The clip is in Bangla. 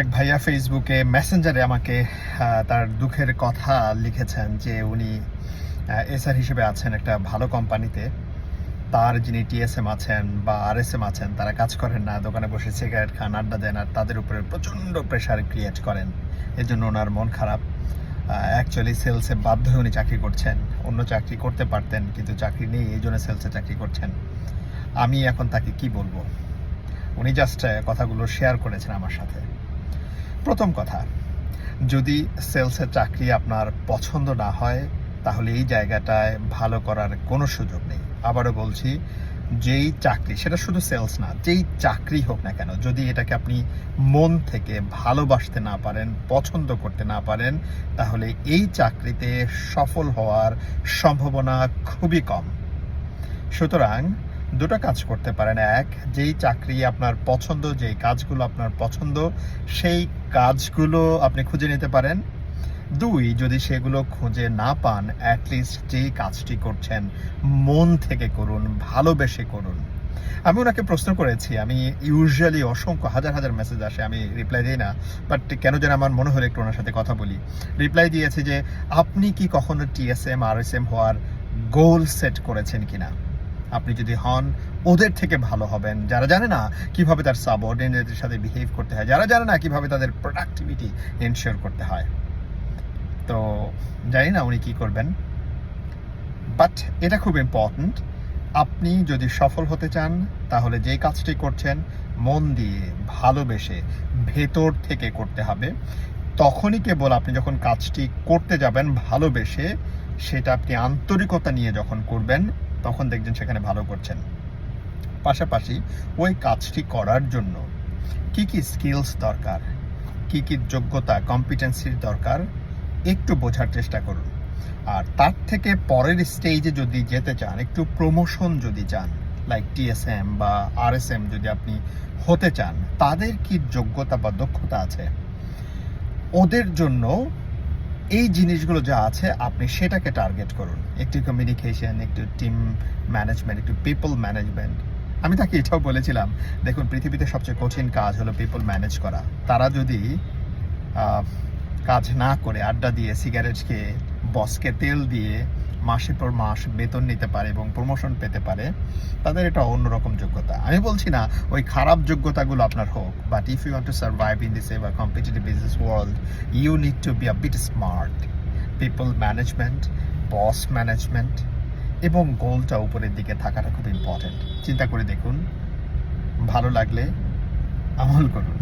এক ভাইয়া ফেসবুকে মেসেঞ্জারে আমাকে তার দুঃখের কথা লিখেছেন যে উনি এসআর হিসেবে আছেন একটা ভালো কোম্পানিতে। তার যিনি টিএসএম আছেন বা আরএসএম আছেন, তারা কাজ করেন না, দোকানে বসে সিগারেট খান, আড্ডা দেন আর তাদের উপরে প্রচণ্ড প্রেশার ক্রিয়েট করেন। এর জন্য ওনার মন খারাপ। অ্যাকচুয়ালি সেলসে বাধ্য হয়ে উনি চাকরি করছেন। অন্য চাকরি করতে পারতেন, কিন্তু চাকরি নেই, এই জন্য সেলসে চাকরি করছেন। আমি এখন তাকে কি বলব? উনি জাস্ট কথাগুলো শেয়ার করেছেন আমার সাথে। প্রথম কথা, যদি সেলসের চাকরি আপনার পছন্দ না হয়, তাহলে এই জায়গাটায় ভালো করার কোনো সুযোগ নেই। আবারও বলছি, যেই চাকরি, সেটা শুধু সেলস না, যেই চাকরি হোক না কেন, যদি এটাকে আপনি মন থেকে ভালোবাসতে না পারেন, পছন্দ করতে না পারেন, তাহলে এই চাকরিতে সফল হওয়ার সম্ভাবনা খুবই কম। সুতরাং দুটো কাজ করতে পারেন। এক, যেই চাকরি আপনার পছন্দ, যেই কাজগুলো আপনার পছন্দ, সেই কাজগুলো আপনি খুঁজে নিতে পারেন। দুই, যদি সেগুলো খুঁজে না পান অ্যাটলিস্ট যেই কাজটি করছেন, মন থেকে করুন, ভালোবেসে করুন। আমি ওনাকে প্রশ্ন করেছি, আমি ইউজুয়ালি অসংখ্য হাজার হাজার মেসেজ আসে, আমি রিপ্লাই দিই না বাট কেন যেন আমার মনে হলো একটু ওনার সাথে কথা বলি। রিপ্লাই দিয়েছি যে, আপনি কি কখনো টিএসএম আরএসএম হওয়ার গোল সেট করেছেন কিনা? আপনি যদি হন, ওদের থেকে ভালো হবেন। যারা জানে না কীভাবে তার সাবঅর্ডিনেটদের সাথে বিহেভ করতে হয়, যারা জানে না কীভাবে তাদের প্রোডাক্টিভিটি এনশিওর করতে হয়। তো জানি না উনি কি করবেন। বাট এটা খুব ইম্পর্ট্যান্ট আপনি যদি সফল হতে চান, তাহলে যে কাজটি করছেন, মন দিয়ে ভালোবেসে ভেতর থেকে করতে হবে। তখনই কেবল আপনি যখন কাজটি করতে যাবেন, ভালোবেসে সেটা আপনি আন্তরিকতা নিয়ে যখন করবেন, তখন দেখবেন সেখানে ভালো করছেন। পাশাপাশি ওই কাজটি করার জন্য কি কি স্কিলস দরকার, কি কি যোগ্যতা কম্পিটেন্সির দরকার, একটু বোঝার চেষ্টা করুন। আর তার থেকে পরের স্টেজে যদি যেতে চান, একটু প্রমোশন যদি চান লাইক টিএসএম বা আরএসএম যদি আপনি হতে চান, তাদের কি যোগ্যতা বা দক্ষতা আছে? ওদের জন্য এই জিনিসগুলো যা আছে, আপনি সেটাকে টার্গেট করুন। একটু কমিউনিকেশন একটু টিম ম্যানেজমেন্ট একটু পিপল ম্যানেজমেন্ট আমি তাকে এটাও বলেছিলাম, দেখুন, পৃথিবীতে সবচেয়ে কঠিন কাজ হলো পিপল ম্যানেজ করা। তারা যদি কাজ না করে, আড্ডা দিয়ে সিগারেট খেয়ে, বসকে তেল দিয়ে মাসের পর মাস বেতন নিতে পারে এবং প্রমোশন পেতে পারে, তাদের এটা অন্যরকম যোগ্যতা। আমি বলছি না, ওই খারাপ যোগ্যতাগুলো আপনার হোক but if you want to survive in this ever competitive business world you need to be a smart people management boss management এবং গোলটা উপরের দিকে থাকাটা খুব ইম্পর্টেন্ট চিন্তা করে দেখুন, ভালো লাগলে আমল করুন।